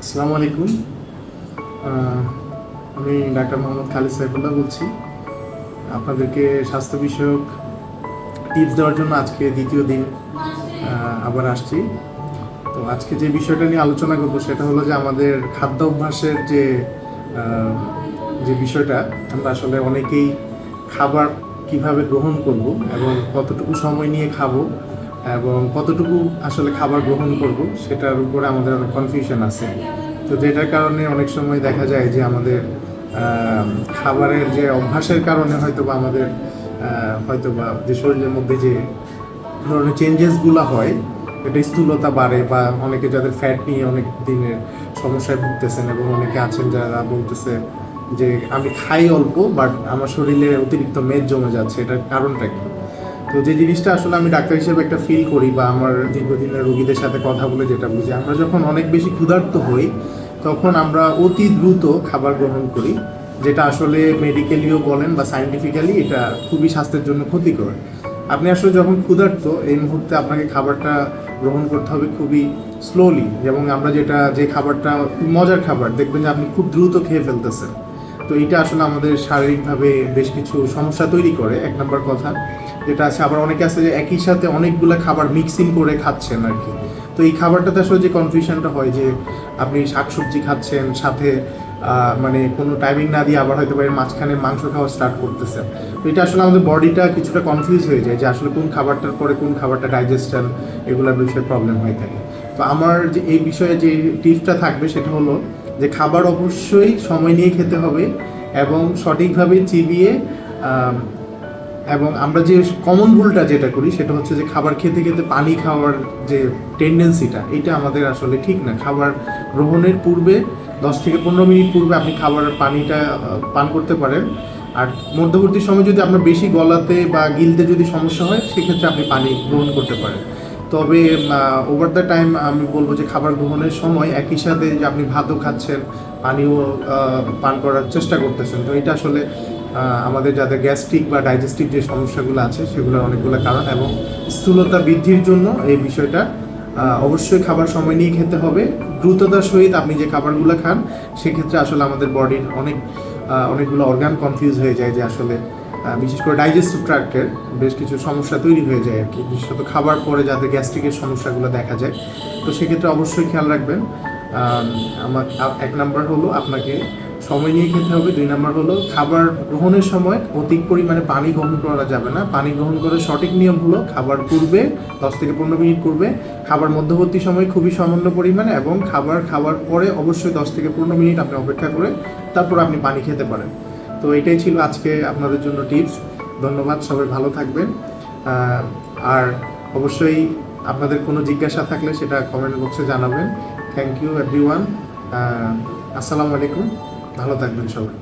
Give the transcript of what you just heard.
আসসালামু আলাইকুম। আমি ডাক্তার মোহাম্মদ খালিদ সাইফুল্লাহ বলছি। আপনাদেরকে স্বাস্থ্য বিষয়ক টিপস দেওয়ার জন্য আজকে দ্বিতীয় দিন আবার আসছি। তো আজকে যে বিষয়টা নিয়ে আলোচনা করব সেটা হলো যে আমাদের খাদ্য অভ্যাসের যে যে বিষয়টা, আমরা আসলে অনেকেই খাবার কীভাবে গ্রহণ করব এবং কতটুকু সময় নিয়ে খাব এবং কতটুকু আসলে খাবার গ্রহণ করব সেটার উপরে আমাদের অনেক কনফিউশন আছে। তো যেটার কারণে অনেক সময় দেখা যায় যে আমাদের খাবারের যে অভ্যাসের কারণে হয়তো বা আমাদের হয়তো বা যে শরীরের মধ্যে যে ধরনের চেঞ্জেসগুলো হয়, এটা স্থূলতা বাড়ে বা অনেকে যাদের ফ্যাট নিয়ে অনেক দিনের সমস্যায় ভুগতেছেন এবং অনেকে আছেন যারা বলতেছে যে আমি খাই অল্প বাট আমার শরীরে অতিরিক্ত মেদ জমে যাচ্ছে, এটার কারণটা কি? তো যে জিনিসটা আসলে আমি ডাক্তার হিসেবে একটা ফিল করি বা আমার দীর্ঘদিনের রোগীদের সাথে কথা বলে যেটা বুঝি, আমরা যখন অনেক বেশি ক্ষুধার্ত হই, তখন আমরা অতি দ্রুত খাবার গ্রহণ করি, যেটা আসলে মেডিকেলিও বলেন বা সাইন্টিফিক্যালি এটা খুবই স্বাস্থ্যের জন্য ক্ষতিকর। আপনি আসলে যখন ক্ষুধার্ত, এই মুহূর্তে আপনাকে খাবারটা গ্রহণ করতে হবে খুবই স্লোলি এবং আমরা যেটা, যে খাবারটা খুব মজার খাবার, দেখবেন যে আপনি খুব দ্রুত খেয়ে ফেলতেছেন। তো এটা আসলে আমাদের শারীরিকভাবে বেশ কিছু সমস্যা তৈরি করে, এক নম্বর কথা। যেটা আছে, আবার অনেকে আছে যে একই সাথে অনেকগুলো খাবার মিক্সিং করে খাচ্ছেন আর কি। তো এই খাবারটাতে আসলে যে কনফিউশনটা হয় যে আপনি শাকসবজি খাচ্ছেন, সাথে মানে কোনো টাইমিং না দিয়ে আবার হয়তো এর মাঝখানে মাংস খাওয়া স্টার্ট করতেছেন। তো এটা আসলে আমাদের বডিটা কিছুটা কনফিউজ হয়ে যায় যে আসলে কোন খাবারটার পরে কোন খাবারটা ডাইজেশন এগুলোর বিষয়ে প্রবলেম হয়ে থাকে। তো আমার যে, এই বিষয়ে যে টিপসটা থাকবে সেটা হলো যে খাবার অবশ্যই সময় নিয়ে খেতে হবে এবং সঠিকভাবে চিবিয়ে এবং আমরা যে কমন ভুলটা যেটা করি সেটা হচ্ছে যে খাবার খেতে খেতে পানি খাওয়ার যে টেন্ডেন্সিটা এটা আমাদের আসলে ঠিক না। খাবার গ্রহণের পূর্বে দশ থেকে পনেরো মিনিট পূর্বে আপনি খাবারের পানিটা পান করতে পারেন। আর মধ্যবর্তী সময় যদি আপনার বেশি গলাতে বা গিলতে যদি সমস্যা হয়, সেক্ষেত্রে আপনি পানি গ্রহণ করতে পারেন। তবে ওভার দ্য টাইম আমি বলব যে খাবার গ্রহণের সময় একই সাথে যে আপনি ভাতও খাচ্ছেন, পানিও পান করার চেষ্টা করতেছেন। তো এটা আসলে আমাদের যাদের গ্যাস্ট্রিক বা ডাইজেস্টিভ যে সমস্যাগুলো আছে, সেগুলোর অনেকগুলো কারণ এবং স্থূলতা বৃদ্ধির জন্য এই বিষয়টা অবশ্যই খাবার সময় নিয়ে খেতে হবে। দ্রুততার সহিত আপনি যে খাবারগুলো খান, সেক্ষেত্রে আসলে আমাদের বডির অনেক অনেকগুলো অর্গান কনফিউজ হয়ে যায় যে আসলে বিশেষ করে ডাইজেস্টিভ ট্র্যাক্টের বেশ কিছু সমস্যা তৈরি হয়ে যায় আর কি। বিশেষত খাবার পরে যাদের গ্যাস্ট্রিকের সমস্যাগুলো দেখা যায়। তো সেক্ষেত্রে অবশ্যই খেয়াল রাখবেন। আমার এক নাম্বার হলো আপনাকে সময় নিয়ে খেতে হবে। দুই নাম্বার হলো খাবার গ্রহণের সময় অধিক পরিমাণে পানি গ্রহণ করা যাবে না। পানি গ্রহণ করার সঠিক নিয়ম হলো খাবার পূর্বে দশ থেকে পনেরো মিনিট পূর্বে খাবার মধ্যবর্তী সময় খুবই সামান্য পরিমাণে এবং খাবার খাওয়ার পরে অবশ্যই দশ থেকে পনেরো মিনিট আপনি অপেক্ষা করে তারপর আপনি পানি খেতে পারেন। তো এটাই ছিল আজকে আপনাদের জন্য টিপস ধন্যবাদ, সবাই ভালো থাকবেন। আর অবশ্যই আপনাদের কোনো জিজ্ঞাসা থাকলে সেটা কমেন্ট বক্সে জানাবেন। থ্যাংক ইউ এভরি ওয়ান আসসালামু আলাইকুম। ভালো থাকবেন সবাই।